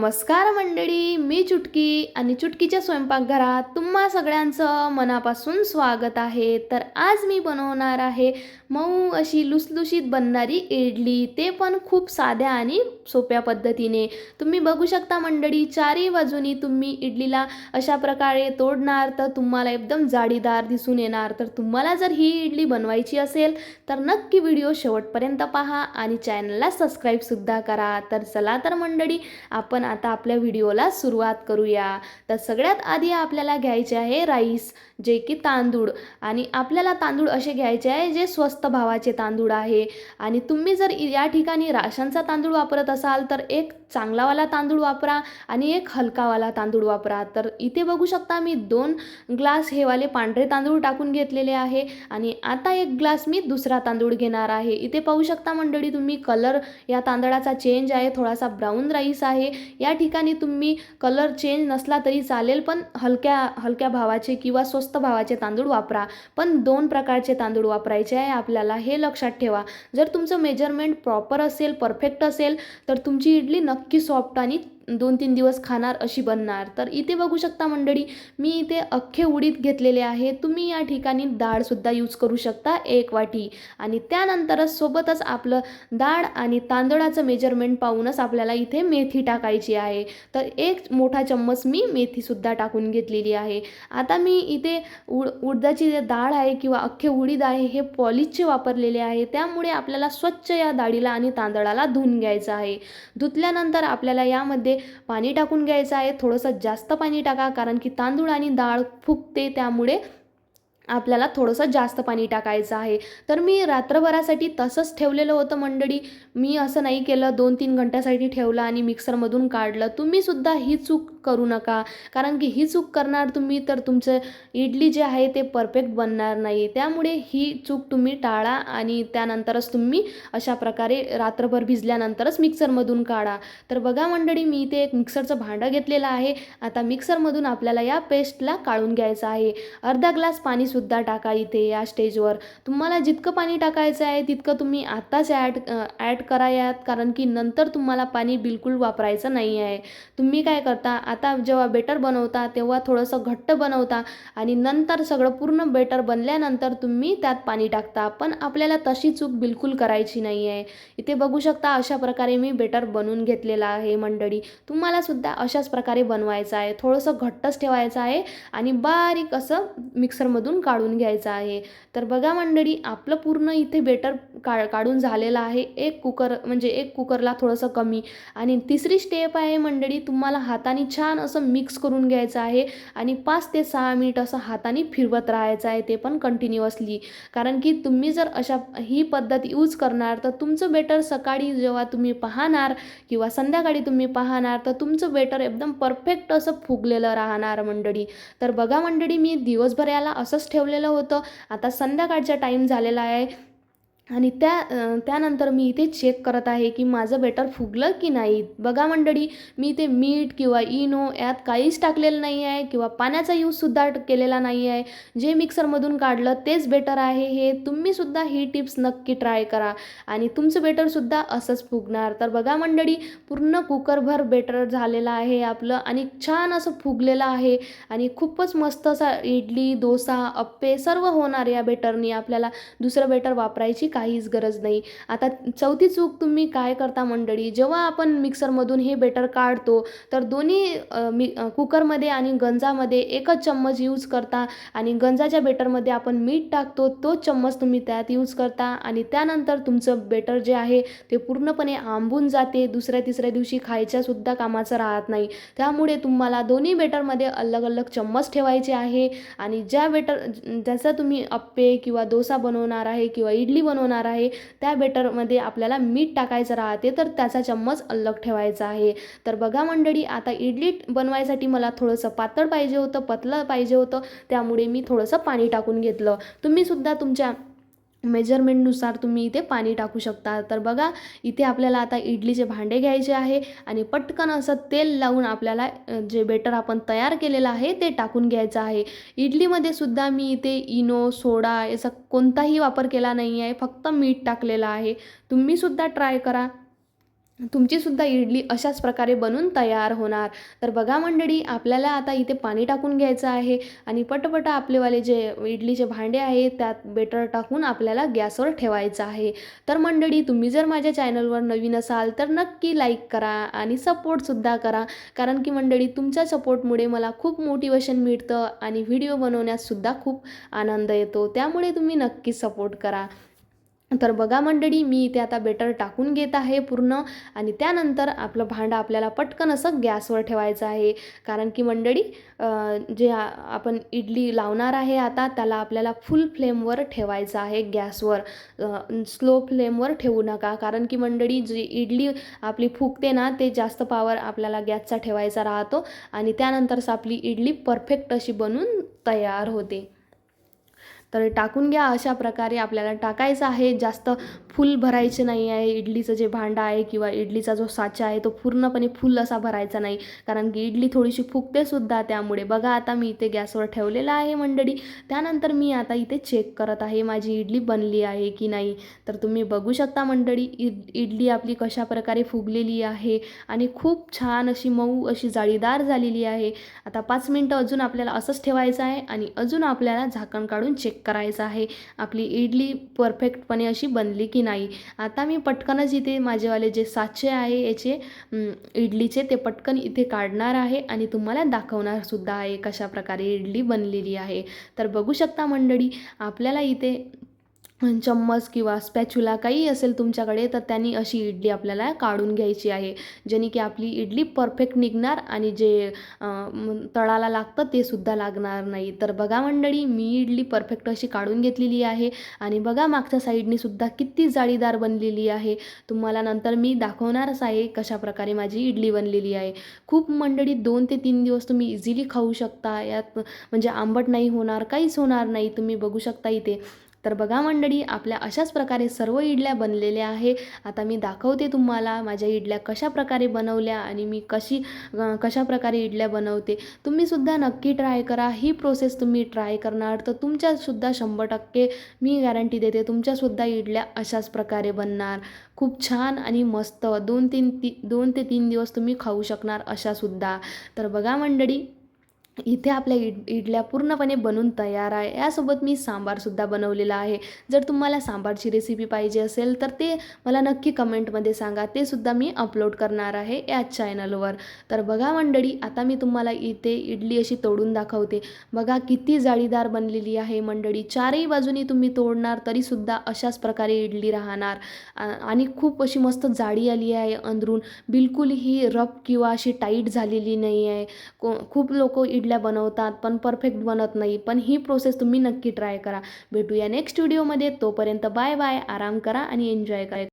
नमस्कार मंडळी मी चुटकी आणि चुटकीच्या स्वयंपाकघरात तुम्हा सगळ्यांचं मनापासून स्वागत आहे. तर आज मी बनवणार आहे मऊ अशी लुसलुशीत बनणारी इडली. ते पण खूप साध्या आणि सोप्या पद्धतीने. तुम्ही बघू शकता मंडळी चारही बाजूनी तुम्ही इडलीला अशा प्रकारे तोडणार तर तुम्हाला एकदम जाडीदार दिसून येणार. तर तुम्हाला जर ही इडली बनवायची असेल तर नक्की व्हिडिओ शेवटपर्यंत पहा आणि चॅनलला सबस्क्राईबसुद्धा करा. तर चला तर मंडळी आपण आता आपल्या व्हिडिओला सुरुवात करूया. तर सगळ्यात आधी आपल्याला घ्यायचे आहे राईस जे की तांदूळ. आणि आपल्याला तांदूळ असे घ्यायचे आहे जे स्वस्त भावाचे तांदूळ आहे. आणि तुम्ही जर या ठिकाणी राशनचा तांदूळ वापरत असाल तर एक चांगलावाला तांदूळ वापरा आणि एक हलकावाला तांदूळ वापरा. तर इथे बघू शकता मी दोन ग्लास हेवाले पांढरे तांदूळ टाकून घेतलेले आहे आणि आता एक ग्लास मी दुसरा तांदूळ घेणार आहे. इथे पाहू शकता मंडळी तुम्ही कलर या तांदळाचा चेंज आहे थोडासा ब्राऊन राईस आहे. या ठिकाणी तुम्ही कलर चेंज नसला तरी चालेल पण हलक्या हलक्या भावाचे किंवा स्वस्त भावाचे तांदूळ वापरा. पण दोन प्रकारचे तांदूळ वापरायचे आहे आपल्याला हे लक्षात ठेवा. जर तुमचं मेजरमेंट प्रॉपर असेल परफेक्ट असेल तर तुमची इडली नक्की सॉफ्ट आणि दोन तीन दिवस खाणार अशी बनणार. तर इथे बघू शकता मंडळी मी इथे अख्खे उडीद घेतलेले आहे. तुम्ही या ठिकाणी डाळसुद्धा यूज करू शकता एक वाटी. आणि त्यानंतरच सोबतच आपलं डाळ आणि तांदळाचं मेजरमेंट पाहूनच आपल्याला इथे मेथी टाकायची आहे. तर एक मोठा चम्मच मी मेथीसुद्धा टाकून घेतलेली आहे. आता मी इथे उड उडदाची जे डाळ आहे किंवा अख्खे उडीद आहे हे पॉलिशचे वापरलेले आहे. त्यामुळे आपल्याला स्वच्छ या डाळीला आणि तांदळाला धुवून घ्यायचं आहे. धुतल्यानंतर आपल्याला यामध्ये पाणी टाकून घ्यायचं आहे. थोडंसं जास्त पाणी टाका कारण की तांदूळ आणि डाळ फुगते त्यामुळे आपल्याला थोडंसं जास्त पाणी टाकायचं आहे. तर मी रात्रभरासाठी तसंच ठेवलेलं होतं मंडळी. मी असं नाही केलं दोन तीन घंट्यासाठी ठेवलं आणि मिक्सरमधून काढलं. तुम्हीसुद्धा ही चूक करू नका. कारण की ही चूक करणार तुम्ही तर तुमचं इडली जे आहे ते परफेक्ट बनणार नाही. त्यामुळे ही चूक तुम्ही टाळा आणि त्यानंतरच तुम्ही अशा प्रकारे रात्रभर भिजल्यानंतरच मिक्सरमधून काढा. तर बघा मंडळी मी इथे एक मिक्सरचं भांडं घेतलेलं आहे. आता मिक्सरमधून आपल्याला या पेस्टला काढून घ्यायचं आहे. अर्धा ग्लास पाणीसुद्धा टाका इथे या स्टेजवर. तुम्हाला जितकं पाणी टाकायचं आहे तितकं तुम्ही आत्ताच ॲड ॲड करा यात कारण की नंतर तुम्हाला पाणी बिलकुल वापरायचं नाही आहे. तुम्ही काय करता आता जेव्हा बेटर बनवता तेव्हा थोडंसं घट्ट बनवता आणि नंतर सगळं पूर्ण बेटर बनल्यानंतर तुम्ही त्यात पाणी टाकता. पण आपल्याला तशी चूक बिलकुल करायची नाही आहे. इथे बघू शकता अशा प्रकारे मी बेटर बनवून घेतलेला आहे मंडळी. तुम्हाला सुद्धा अशाच प्रकारे बनवायचं आहे. थोडंसं घट्टच ठेवायचं आहे आणि बारीक असं मिक्सरमधून काढून घ्यायचं आहे. तर बघा मंडळी आपलं पूर्ण इथे बेटर का काढून झालेलं आहे. एक कुकर म्हणजे एक कुकरला थोडंसं कमी. आणि तिसरी स्टेप आहे मंडळी तुम्हाला हाताने छान असं मिक्स करून घ्यायचं आहे. आणि पाच ते सहा मिनिट असं हाताने फिरवत राहायचं आहे ते पण कंटिन्युअसली कारण की तुम्ही जर अशा ही पद्धत यूज करणार तर तुमचं बेटर सकाळी जेव्हा तुम्ही पाहणार किंवा संध्याकाळी तुम्ही पाहणार तर तुमचं बेटर एकदम परफेक्ट असं फुगलेलं राहणार मंडळी. तर बघा मंडळी मी दिवसभर याला असंच ठेवलेलं होतं. आता संध्याकाळचा टाईम झालेला आहे. आणि त्या त्यानंतर मी इथे चेक करत आहे की माझं बेटर फुगलं की नाही. बघा मंडळी मी इथे मीठ किंवा इनो यात काहीच टाकलेलं नाही आहे किंवा पाण्याचा यूजसुद्धा केलेला नाही आहे. जे मिक्सरमधून काढलं तेच बेटर आहे. हे तुम्हीसुद्धा ही टिप्स नक्की ट्राय करा. आणि तुमचं बेटरसुद्धा असंच फुगणार. तर बघा मंडळी पूर्ण कुकरभर बेटर झालेलं आहे आपलं आणि छान असं फुगलेलं आहे. आणि खूपच मस्त असा इडली डोसा अप्पे सर्व होणार या बेटरनी आपल्याला दुसरं बेटर वापरायची काहीच गरज नाही. आता चौथी चूक तुम्ही काय करता मंडळी? जेव्हा आपण मिक्सरमधून हे बेटर काढतो तर दोन्ही मि मी कुकरमध्ये आणि गंजामध्ये एकच चम्मच यूज करता आणि गंजाच्या बेटरमध्ये आपण मीठ टाकतो तोच चम्मच तुम्ही त्यात यूज करता आणि त्यानंतर तुमचं बेटर जे आहे ते पूर्णपणे आंबून जाते. दुसऱ्या तिसऱ्या दिवशी खायच्यासुद्धा कामाचं राहत नाही. त्यामुळे तुम्हाला दोन्ही बेटरमध्ये अलग अलग चम्मच ठेवायचे आहे आणि ज्या बेटर ज्याचा तुम्ही अप्पे किंवा डोसा बनवणार आहे किंवा इडली बनवणार आहे. त्या बेटरमध्ये आपल्याला मीठ टाकायचं राहते तर त्याचा चम्मच अलग ठेवायचा आहे. तर बघा मंडळी आता इडली बनवायसाठी मला थोडंसं पातळ पाहिजे होतं पतलं पाहिजे होतं त्यामुळे मी थोडंसं पाणी टाकून घेतलं. तुम्हीसुद्धा तुमच्या मेजरमेंटनुसार तुम्ही इथे पाणी टाकू शकता. तर बघा इथे आपल्याला आता इडलीचे भांडे घ्यायचे आहे आणि पटकन असं तेल लावून आपल्याला जे बेटर आपण तयार केलेलं आहे ते टाकून घ्यायचं आहे. इडलीमध्ये सुद्धा मी इथे इनो सोडा याचा कोणताही वापर केला नाही आहे फक्त मीठ टाकलेलं आहे. तुम्हीसुद्धा ट्राय करा. तुमचीसुद्धा इडली अशाच प्रकारे बनून तयार होणार. तर बघा मंडळी आपल्याला आता इथे पाणी टाकून घ्यायचं आहे आणि पटपट आपलेवाले जे इडलीचे भांडे आहे त्यात बेटर टाकून आपल्याला गॅसवर ठेवायचं आहे. तर मंडळी तुम्ही जर माझ्या चॅनलवर नवीन असाल तर नक्की लाईक करा आणि सपोर्टसुद्धा करा. कारण की मंडळी तुमच्या सपोर्टमुळे मला खूप मोटिवेशन मिळतं आणि व्हिडिओ बनवण्याससुद्धा खूप आनंद येतो. त्यामुळे तुम्ही नक्की सपोर्ट करा. तर बघा मंडळी मी इथे आता बेटर टाकून घेत आहे पूर्ण. आणि त्यानंतर आपलं भांडं आपल्याला पटकन असं गॅसवर ठेवायचं आहे. कारण की मंडळी जे आपण इडली लावणार आहे आता त्याला आपल्याला फुल फ्लेमवर ठेवायचं आहे गॅसवर. स्लो फ्लेमवर ठेवू नका. कारण की मंडळी जी इडली आपली फुगते ना ते जास्त पावर आपल्याला गॅसचा ठेवायचा राहतो. आणि त्यानंतरच आपली इडली परफेक्ट अशी बनून तयार होते. तर टाकून घ्या अशा प्रकारे आपल्याला टाकायचं आहे. जास्त फुल भरायचे नाही आहे. इडलीचं जे भांडं आहे किंवा इडलीचा जो साचा आहे तो पूर्णपणे फुल असा भरायचा नाही. कारण की इडली थोडीशी फुगते सुद्धा त्यामुळे. बघा आता मी इथे गॅसवर ठेवलेला आहे मंडळी. त्यानंतर मी आता इथे चेक करत आहे माझी इडली बनली आहे की नाही. तर तुम्ही बघू शकता मंडळी इड इडली आपली कशा प्रकारे फुगलेली आहे आणि खूप छान अशी मऊ अशी जाळीदार झालेली आहे. आता पाच मिनटं अजून आपल्याला असंच ठेवायचं आहे आणि अजून आपल्याला झाकण काढून चेक करायचं आहे. आपली इडली परफेक्टपणे अशी बनली की नाही. आता मी पटकनच इथे माझेवाले जे साचे आहे याचे इडलीचे ते पटकन इथे काढणार आहे आणि तुम्हाला दाखवणारसुद्धा आहे कशा प्रकारे इडली बनलेली आहे. तर बघू शकता मंडळी आपल्याला इथे चम्मच किंवा स्पॅच्युला काही असेल तुमच्याकडे तर त्यांनी अशी इडली आपल्याला काढून घ्यायची आहे जेणे की आपली इडली परफेक्ट निघणार आणि जे तळाला लागतं ते सुद्धा लागणार नाही. तर बघा मंडळी मी इडली परफेक्ट अशी काढून घेतलेली आहे आणि बघा मागच्या साईडनी सुद्धा किती जाळीदार बनलेली आहे. तुम्हाला नंतर मी दाखवणारच आहे कशा प्रकारे माझी इडली बनलेली आहे. खूप मंडळी दोन ते तीन दिवस तुम्ही इझिली खाऊ शकता. यात म्हणजे आंबट नाही होणार काहीच होणार नाही. तुम्ही बघू शकता इथे. तर बघा मंडळी आपल्या अशाच प्रकारे सर्व इडल्या बनलेल्या आहे. आता मी दाखवते तुम्हाला माझ्या इडल्या कशा प्रकारे बनवल्या आणि मी कशी कशा प्रकारे इडल्या बनवते. तुम्हीसुद्धा नक्की ट्राय करा. ही प्रोसेस तुम्ही ट्राय करणार तर तुमच्यासुद्धा शंभर टक्के मी गॅरंटी देते तुमच्यासुद्धा इडल्या अशाच प्रकारे बनणार. खूप छान आणि मस्त दोन तीन ती दोन ते तीन दिवस तुम्ही खाऊ शकणार अशासुद्धा तर बघा मंडळी इथे आपल्या इड इडल्या पूर्णपणे बनून तयार आहे. यासोबत मी सांबारसुद्धा बनवलेला आहे. जर तुम्हाला सांबारची रेसिपी पाहिजे असेल तर ते मला नक्की कमेंटमध्ये सांगा. ते सुद्धा मी अपलोड करणार आहे याच चॅनलवर तर बघा मंडळी आता मी तुम्हाला इथे इडली अशी तोडून दाखवते. बघा किती जाळीदार बनलेली आहे मंडळी. चारही बाजूनी तुम्ही तोडणार तरीसुद्धा अशाच प्रकारे इडली राहणार. आणि खूप अशी मस्त जाडी आली आहे अंदरून. बिलकुल ही रफ किंवा अशी टाईट झालेली नाही आहे को खूप लोक इडल्या बनवतात पण परफेक्ट बनत नाही. पण ही प्रोसेस तुम्ही नक्की ट्राय करा. भेटूया नेक्स्ट व्हिडिओमध्ये तोपर्यंत बाय बाय आराम करा आणि एन्जॉय करा.